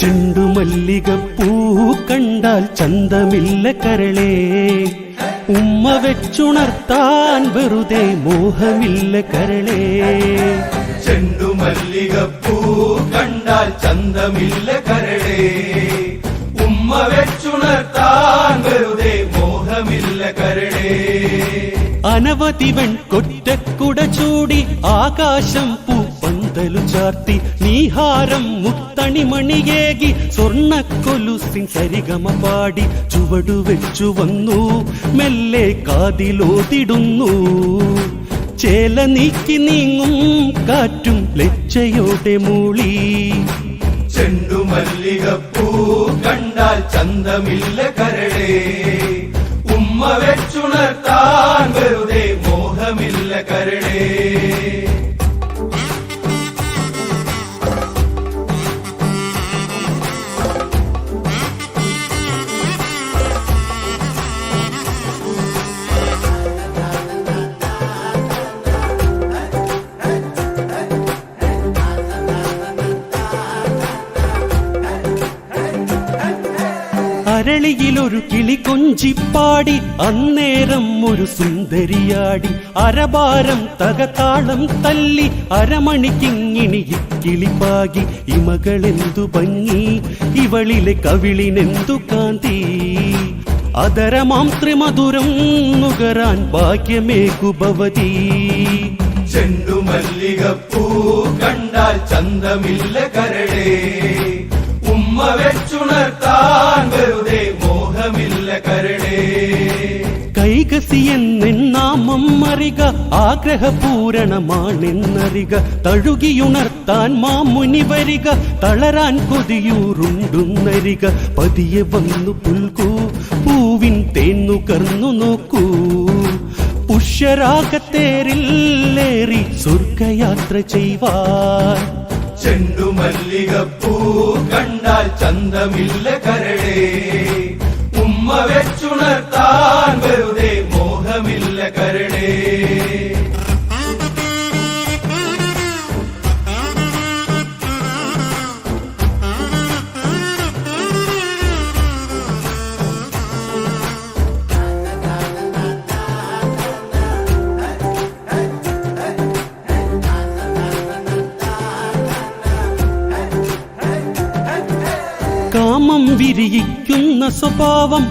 ചെണ്ടുമല്ലികപ്പൂ കണ്ടാൽ ചന്തമില്ല കരളേ. ഉമ്മ വെച്ചുണർത്താൻ വെറുതെ മോഹമില്ല കരളേ ചെണ്ടുമല്ലികപ്പൂ കണ്ടാൽ ചന്തമില്ല കരളേ ഉമ്മ വെച്ചുണർത്താൻ വെറുതെ മോഹമില്ല കരളേ അനവധി വെൺകൊറ്റക്കുട ചൂടി ആകാശം പൂപ്പന്തലു ചാർത്തി നീഹാരം മുത്തണിമണിയേകി സ്വർണക്കൊലുസിൻ സരിഗമ പാടി ചുവടു വെച്ചു വന്നു. മെല്ലെ കാതിലോതിടുന്നു. ചേല നീക്കി നീങ്ങും കാറ്റും ലജ്ജയോടെ മൂളി. ചെണ്ടുമല്ലികപ്പൂ കണ്ടാൽ ചന്തമില്ല കരളേ. അരളിയിലൊരു കിളി കൊഞ്ചിപ്പാടി അന്നേരം ഒരു സുന്ദരിയാടി. അരഭാരം തകതാളം തല്ലി അരമണിക്കിങ്ങിണി കിളിപ്പാകി ഇമകളെന്തു ഭംഗി ഇവളിലെ കവിളിനെന്തു കാന്തി. അതരമാം ത്രിമധുരം നുകരാൻ ഭാഗ്യമേകുഭവതി. ചെണ്ടുമല്ലികപ്പൂ കണ്ടാൽ ചന്തമില്ല കരളേ. ഉമ്മ വെച്ചുണർത്താൻ വെറുതെ കരളേ കൈകസി എന്നെന്നാമം അറിക ആഗ്രഹപൂരണമാണെന്നറിക തഴുകിയുണർത്താൻ മാമുനി വരിക തളരാൻ കൊതിയൂറുണ്ടുന്നരിക പതിയെ വന്നു പുൽകൂ പൂവിൻ തേന്നുകർന്നു നോക്കൂ. പുഷ്യരാഗത്തേരില്ലേറി സ്വർഗയാത്ര ചെയ്വാൻ. ചെണ്ടുമല്ലികപ്പൂ കണ്ടാൽ ചന്തമില്ല കരളേ. ഉമ്മ വെച്ചുണർത്താൻ വിരിയിക്കുന്ന സ്വഭാവം